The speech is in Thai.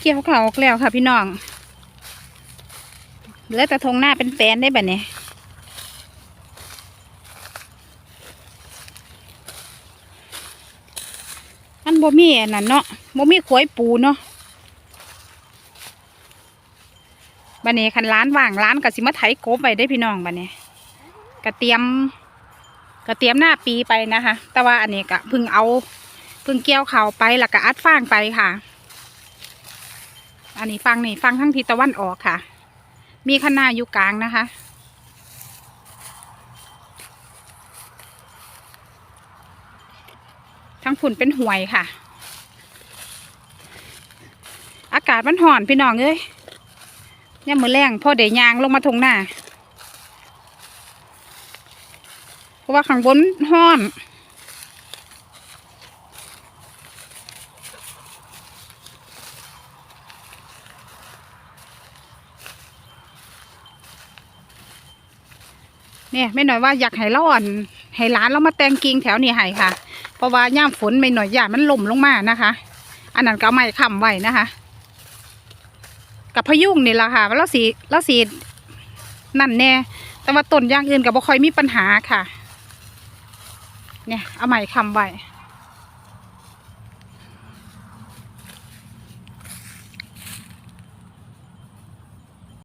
เกี่ยวเขาออกแล้วค่ะพี่น้อง เหลือแต่ทงหน้าเป็นแฟนได้แบบนี้มันบ่มีอันนั้นเนาะบ่มีขวยปูเนาะบันนี้คันร้านว่างร้านก็สิมาไถกบไว้ได้พี่น้องบันนี้ก็เตียมก็เตียมหน้าปีไปนะคะ แต่ว่าอันนี้ก็เพึ่งเอาเพึ่งเกี่ยวเขาไปแล้วก็อัดฟางไปค่ะ อันนี้ฟังนี่ฟังทั้งทิศตะวันออกค่ะ มีคณะอยู่กลางนะคะ ทั้งฝุ่นเป็นห่วยค่ะ อากาศมันห่อนพี่น้องเอ้ยเนี่ยมือแรงพ่อเดี๋ยยางลงมาทงหน้า เพราะว่าข้างบนห้อน เนี่ยไม่หน่อยว่าอยากให้เราอ่อนให้ร้านเรามาแต่งกิ่งแถวนี้ให้ค่ะ เพราะว่าย่ามฝนไม่หน่อยหยามันหล่มลงมานะคะ อันนั้นก็เอาไม่ค้ำไว้นะคะ กับพยุงนี่แหละค่ะแล้วสีแล้วสีนั่นแน่แต่ว่าต้นย่างอื่นกับบ่ค่อยมีปัญหาค่ะ เนี่ยเอาใหม่ค้ำไว้